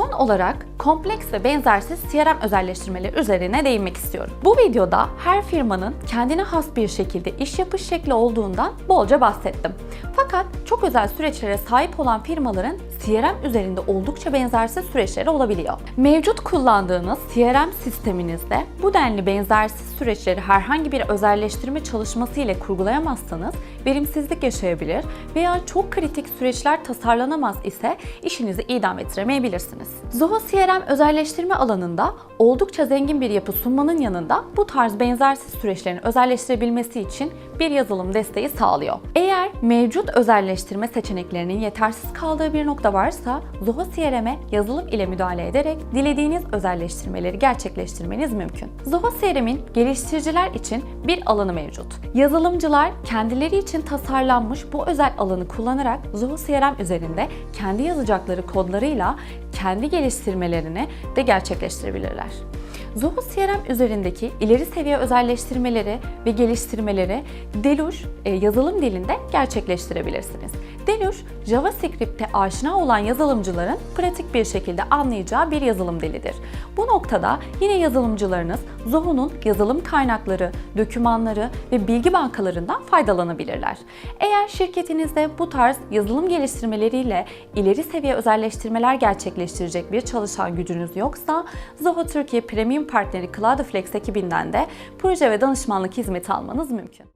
olarak kompleks ve benzersiz CRM özelleştirmeleri üzerine değinmek istiyorum. Bu videoda her firmanın kendine has bir şekilde iş yapış şekli olduğundan bolca bahsettim. Fakat çok özel süreçlere sahip olan firmaların CRM üzerinde oldukça benzersiz süreçleri olabiliyor. Mevcut kullandığınız CRM sisteminizde bu denli benzersiz süreçleri herhangi bir özelleştirme çalışması ile kurgulayamazsanız verimsizlik yaşayabilir veya çok kritik süreçler tasarlanamaz ise işinizi idam ettiremeyebilirsiniz. Zoho CRM özelleştirme alanında oldukça zengin bir yapı sunmanın yanında bu tarz benzersiz süreçlerin özelleştirebilmesi için bir yazılım desteği sağlıyor. Eğer mevcut özelleştirme seçeneklerinin yetersiz kaldığı bir nokta varsa Zoho CRM'e yazılım ile müdahale ederek dilediğiniz özelleştirmeleri gerçekleştirmeniz mümkün. Zoho CRM'in geliştiriciler için bir alanı mevcut. Yazılımcılar kendileri için tasarlanmış bu özel alanı kullanarak Zoho CRM üzerinde kendi yazacakları kodlarıyla kendi geliştirmelerini de gerçekleştirebilirler. Zoho CRM üzerindeki ileri seviye özelleştirmeleri ve geliştirmeleri Deluge e, yazılım dilinde gerçekleştirebilirsiniz. Deluge, JavaScript'e aşina olan yazılımcıların pratik bir şekilde anlayacağı bir yazılım dilidir. Bu noktada yine yazılımcılarınız Zoho'nun yazılım kaynakları, dokümanları ve bilgi bankalarından faydalanabilirler. Eğer şirketinizde bu tarz yazılım geliştirmeleriyle ileri seviye özelleştirmeler gerçekleştirecek bir çalışan gücünüz yoksa Zoho Türkiye Premium Partneri Cloudflex ekibinden de proje ve danışmanlık hizmeti almanız mümkün.